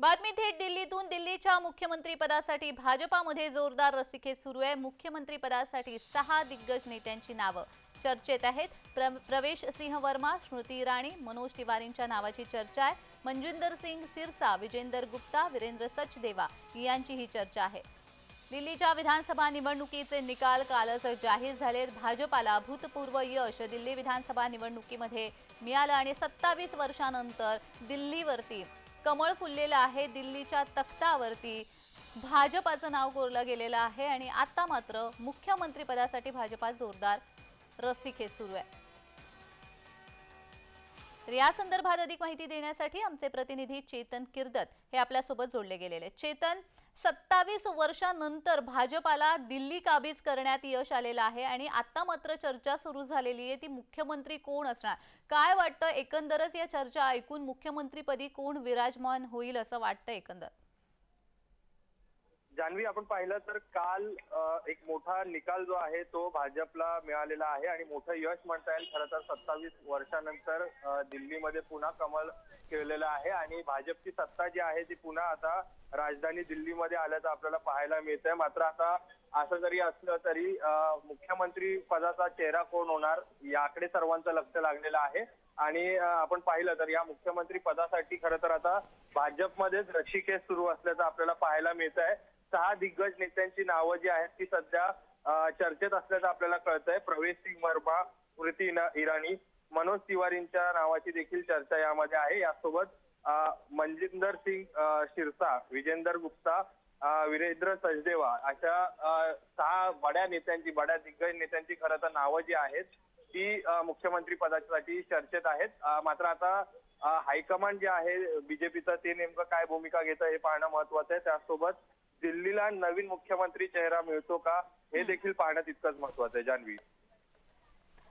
बातमी थेट दिल्लीतून. दिल्लीच्या मुख्यमंत्रीपदासाठी भाजपामध्ये जोरदार रसिके सुरू आहे. मुख्यमंत्रीपदासाठी सहा दिग्गज नेत्यांची नावं चर्चेत आहेत. प्र प्रवेश सिंह वर्मा स्मृती इराणी मनोज तिवारींच्या नावाची चर्चा आहे. मंजुंदर सिंग सिरसा विजेंदर गुप्ता वीरेंद्र सचदेवा यांची ही चर्चा आहे. दिल्लीच्या विधानसभा निवडणुकीचे निकाल कालच जाहीर झालेत. भाजपाला भूतपूर्व यश दिल्ली विधानसभा निवडणुकीमध्ये मिळालं आणि सत्तावीस वर्षानंतर दिल्लीवरती कमळ फुललेलं आहे दिल्लीच्या तख्तावरती. भाजपाचं नाव कोरलं गेलेलं आहे आणि आता मात्र मुख्यमंत्रीपदासाठी भाजपात जोरदार रस्सीखेच सुरू आहे. तर या संदर्भात अधिक माहिती देण्यासाठी आमचे प्रतिनिधी चेतन किर्दत हे आपल्यासोबत जोडले गेलेले चेतन सत्तावीस वर्षानंतर भाजपाला दिल्ली काबीज करण्यात यश आलेलं आहे आणि आता मात्र चर्चा सुरू झालेली आहे ती मुख्यमंत्री कोण असणार? काय वाटतं? एकंदरच या चर्चा ऐकून मुख्यमंत्रीपदी कोण विराजमान होईल असं वाटतं एकंदर? जान्हवी आपण पाहिलं तर काल एक मोठा निकाल जो आहे तो भाजपला मिळालेला आहे आणि मोठं यश म्हणता येईल. खरं तर सत्तावीस वर्षानंतर दिल्लीमध्ये पुन्हा कमल खेळलेलं आहे आणि भाजपची सत्ता जी आहे ती पुन्हा आता राजधानी दिल्लीमध्ये आल्याचं आपल्याला पाहायला मिळतंय. मात्र आता असं जरी असलं तरी मुख्यमंत्री पदाचा चेहरा कोण होणार याकडे सर्वांचं लक्ष लागलेलं आहे. आणि आपण पाहिलं तर या मुख्यमंत्री पदासाठी खरं तर आता भाजपमध्येच रक्षिकेस सुरू असल्याचं आपल्याला पाहायला मिळत आहे सहा दिग्गज नेत्यांची नावं जी आहेत ती सध्या चर्चेत असल्याचं आपल्याला कळतंय. प्रवेश सिंग वर्मा स्मृती इराणी मनोज तिवारींच्या नावाची देखील चर्चा यामध्ये आहे. यासोबत मनजिंदर सिंग शिरसा विजेंदर गुप्ता वीरेंद्र सचदेवा अशा सहा बड्या नेत्यांची बड्या दिग्गज नेत्यांची खरं तर नावं जी आहेत ती मुख्यमंत्री पदासाठी चर्चेत आहेत. मात्र आता हायकमांड जे आहे बीजेपीचं ते नेमकं काय भूमिका घेतं हे पाहणं महत्वाचं आहे. त्यासोबत दिल्लीला नवीन मुख्यमंत्री चेहरा मिळतो का हे देखील पाहणं तितकंच महत्वाचं आहे जान्हवी.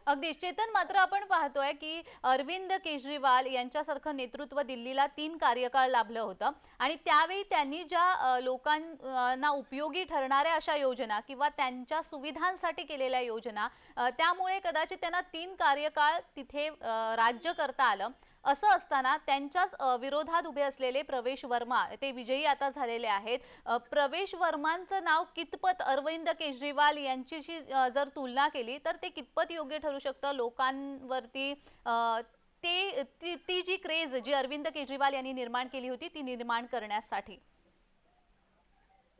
अगदी चेतन मात्र आपण पाहतोय की अरविंद केजरीवाल यांच्यासारखं नेतृत्व दिल्लीला तीन कार्यकाळ लाभलं होतं. आणि त्यावेळी त्यांनी ज्या लोकांना उपयोगी ठरणाऱ्या अशा योजना किंवा त्यांच्या सुविधांसाठी केलेल्या योजना त्यामुळे कदाचित त्यांना तीन कार्यकाळ तिथे राज्य करता आलं. असं असताना त्यांच्याच विरोधात उभे असलेले प्रवेश वर्मा ते विजयी आता झालेले आहेत. प्रवेश वर्मांचं नाव कितपत अरविंद केजरीवाल यांच्याशी जर तुलना केली तर ते कितपत योग्य ठरू शकतं? लोकांवरती ते ती ती जी क्रेज जी अरविंद केजरीवाल यांनी निर्माण केली होती ती निर्माण करण्यासाठी.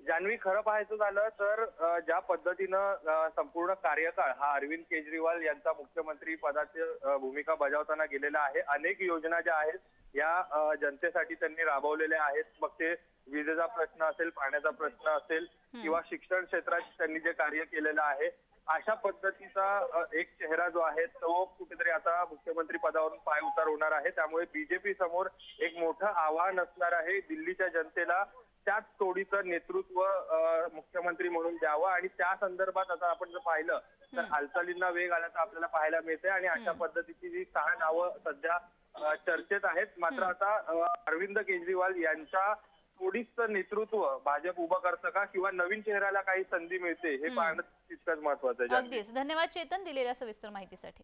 जान्हवी खरं पाहायचं झालं तर ज्या पद्धतीनं संपूर्ण कार्यकाळ हा अरविंद केजरीवाल यांचा मुख्यमंत्री पदाची भूमिका बजावताना गेलेला आहे. अनेक योजना ज्या आहेत या जनतेसाठी त्यांनी राबवलेल्या आहेत. मग ते विजेचा प्रश्न असेल पाण्याचा प्रश्न असेल किंवा शिक्षण क्षेत्रात त्यांनी जे कार्य केलेलं आहे अशा पद्धतीचा एक चेहरा जो आहे तो कुठेतरी आता मुख्यमंत्री पदावरून पाय उतार होणार आहे. त्यामुळे बीजेपी समोर एक मोठं आव्हान असणार आहे दिल्लीच्या जनतेला. त्याच तोडीचं नेतृत्व मुख्यमंत्री म्हणून द्यावं. आणि त्या संदर्भात आता आपण जर पाहिलं तर हालचालींना वेग आल्याचं आपल्याला पाहायला मिळतंय. आणि अशा पद्धतीची जी सहा नावं सध्या चर्चेत आहेत. मात्र आता अरविंद केजरीवाल यांच्या तोडीचं नेतृत्व भाजप उभं करतं का? किंवा नवीन चेहऱ्याला काही संधी मिळते? हे पाहणं तितकंच महत्वाचं आहे अगदीच. धन्यवाद चेतन दिलेल्या सविस्तर माहितीसाठी.